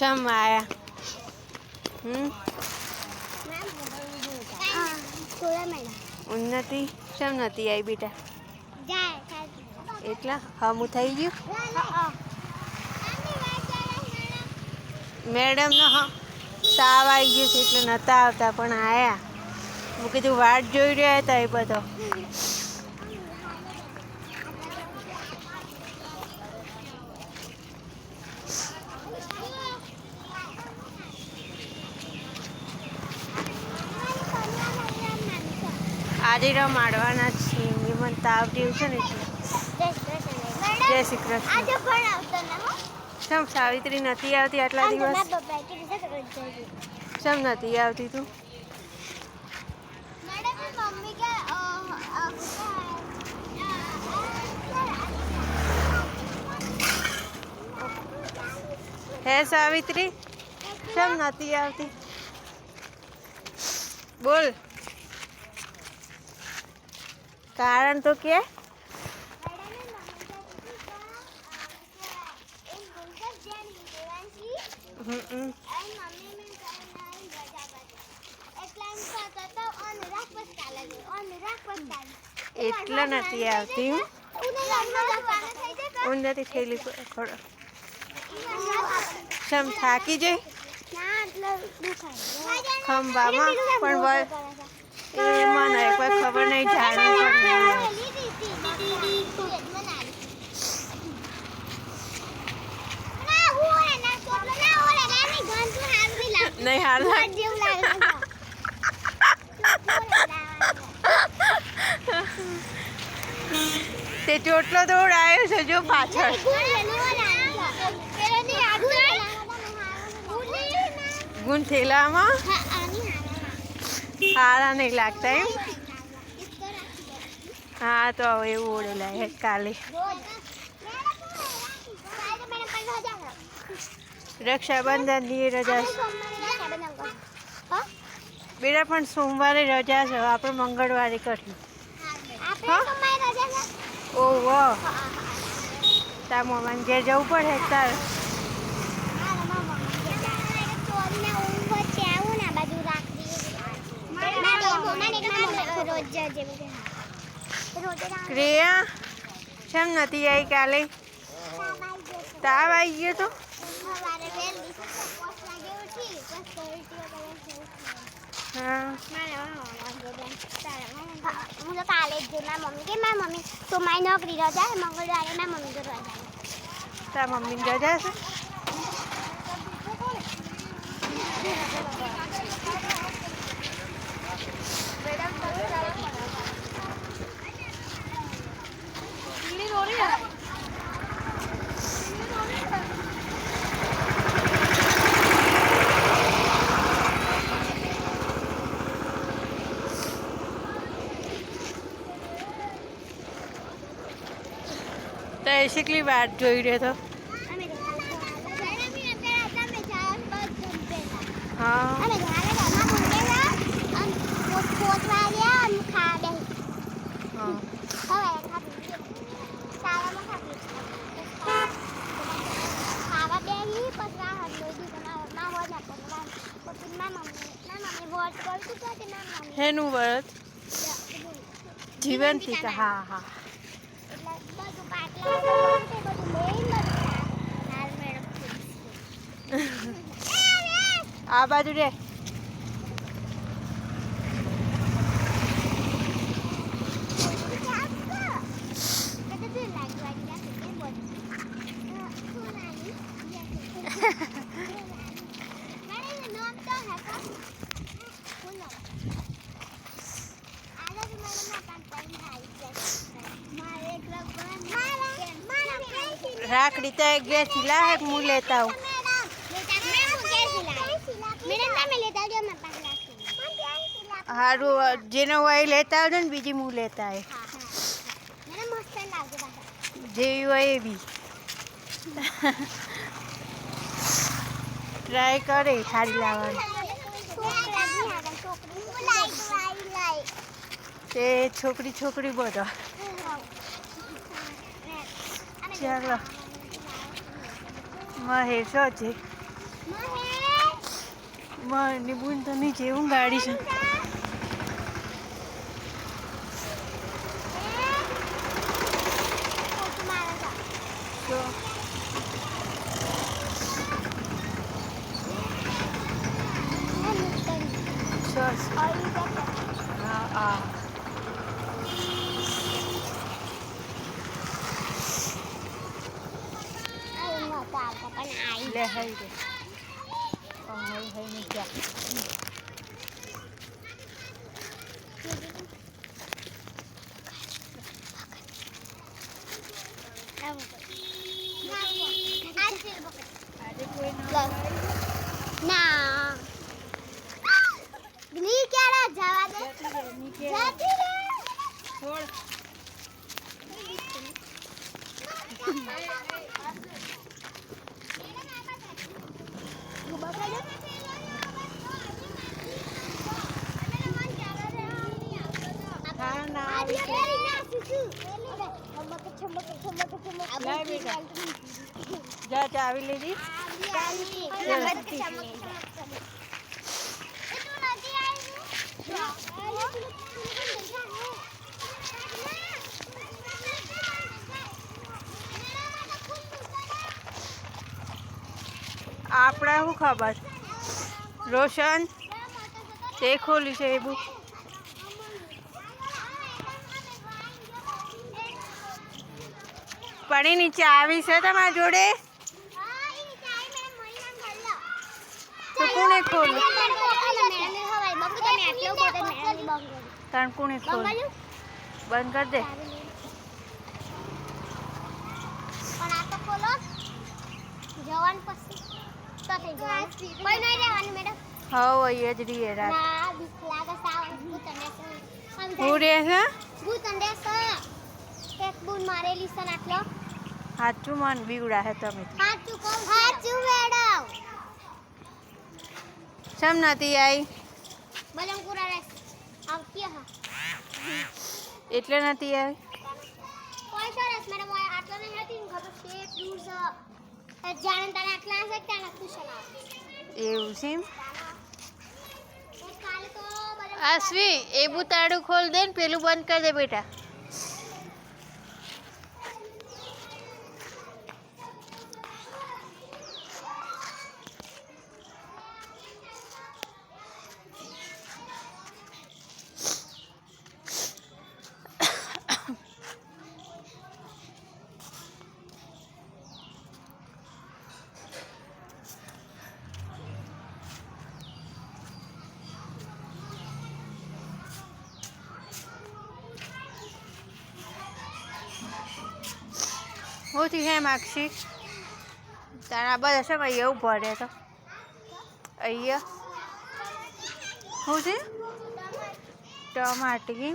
શમ આયા હમ ઉન્નતિ શમ નથી આવી બેટા એટલા હમું થઈ ગયું મેડમનો હ તાવ આવી ગયો છે એટલે નહોતા આવતા પણ આયા હું કીધું વાટ જોઈ રહ્યા હતા એ બધો આજે રમાડવાના જ છીએ. એ મને તાવ જેવું છે ને જય શ્રી કૃષ્ણ. શમ સાવિત્રી નથી આવતી આટલા દિવસ. શમ નથી આવતી તું? હે સાવિત્રી? શમ નથી આવતી? બોલ. કારણ તો કે હમ એટલે નથી આવતી હું. ઉન્નતિ થયેલી ખોડો શમ થાકી જઈ ખંભામાં પણ વય- એ મને કોઈ ખબર નહીં જાણવું નહીં. હાલ તે ચોટલો દોડાયો આવ્યો છે જો પાછળ. ગુણ થેલામાં? હારા નહીં લાગતા એમ? હા તો હવે એવું ઓળેલા હે કાલે. રક્ષાબંધનની રજા. બેટા પણ સોમવારે રજા છે આપણે મંગળવારે કરીએ ઓહો. તાર મમ્માને ઘેર જવું પડે તાર. ક્રિયા? કેમ નથી આવી કાલે? તાવ આવી ગયો તો? હા. તો કાલે જ ગઈ મારી મમ્મી કે મારી મમ્મી તો મારી નોકરી રજા મંગળવારે મારી મમ્મી તો રજા છે. મમ્મી રજા છે તો એ શીખલી વાટ જોઈ રહ્યો તો અમે તો તમે જાઓ બસ જમતેલા. હા અમે ઘરે ઘરમાં મૂકેલા અને પોત- પોતવા ગયા અને ખાવા બેસી. હા હવે ખાધું. શાળામાં ખાધું. ખાવા બેસી, પછી આ હલવાઈ દીધું. મારા- મારા વોટ ના પડે. પછી મારા મમ્મી- મારા મમ્મી જોઈ રહ્યો હતો તે હેનું વર્ત? જીવનથી તો હા હા એટલે બધું પાટલા બધું તે બધું લઈને બધું હાલ મેડમ આ બાજુ રે. રાખડી તો એક गैस सिला है હું લેતા આવું. સારું જેનો હોય લેતા આવજો ને, બીજી હું લેતા આવે જેવી હોય એવી ટ્રાય કરે સારી લાવવાની. તે છોકરી છોકરી બધો ચાલો. મહેશ છે મહેશ. મારી બુન તો નીચે એવું ગાડી છે ફોટો મારે છે તો સરસ હા હા લે હઈ રે. હઈ હઈ ને જા. ના ના. ની ક્યારે જવા દે? જતી રે છોડ હા ના આવી છે. લાય ચાવી લીધી. આપણે શું ખબર? રોશન. તે ખોલ્યું છે એ બુક પણ નીચે આવી છે તમારા જોડે? તો ખોલ બંધ કરી દે. હવ, અહીંયા જ રહીએ રાત. હું બૂન મારેલી છે નાખલો સાચું મન બીવડા હે તમે સાચું કહું સાચું મેડમ સમ નથી આવી બલમ કુરા રેસ આવતી હા એટલે નથી આવી કોઈ સરસ મેડમ ઓય આટલો નહીં હતી ને ખબર છે દૂર છે જાણે તારે આટલા છે ત્યાં નતું ચલાવ એવું છે એમ? કાલે તો બલમ આશ્વી એ બુતાડું ખોલ દે ને પેલું બંધ કરી દે બેટા હું થી હે માગશી તારા બધા છે અહીંયા એવું ભરે તો. અહીંયા. છે ટમાટી.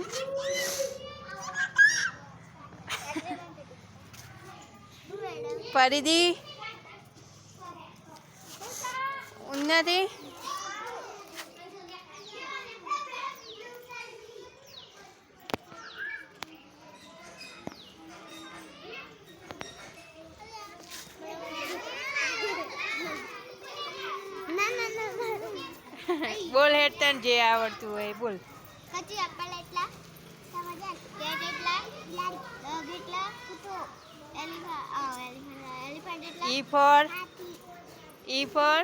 પરિધી ઉન્નતિ ના ના ના ના બોલ હેડ તને જે આવડતું હોય બોલ. કચી અપ્પલ એટલા. સમજ્યા કેટ એટલા ડોગ એટલા કૂતો. એલિફન્ટ એલિફન્ટ એલિફન્ટ એટલા. E for E for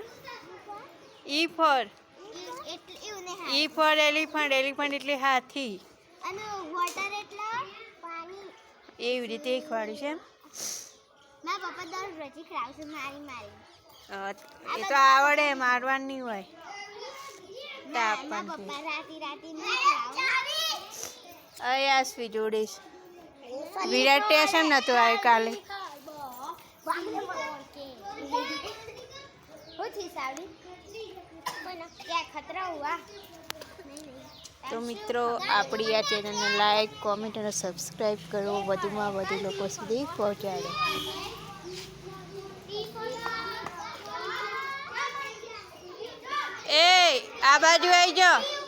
E for E for elephant. Elephant એટલે હાથી. અને વોટર એટલે પાણી. એવી રીતે શીખવાડ્યું છે મારા પપ્પા દર રોજી ખરાવશે મારી મારી. એ તો આવડે મારવાની હોય. ના, તાપ મારા પપ્પા રાતી રાતી નહીં ખરાવે જોડીશ વિરાટ ટેશન નતું આવ્યું કાલે. તો મિત્રો આપણી આ ચેનલને લાઈક કોમેન્ટ અને સબસ્ક્રાઈબ કરો. વધુમાં વધુ લોકો સુધી પહોંચાડો એ આ બાજુ આવી જાઓ.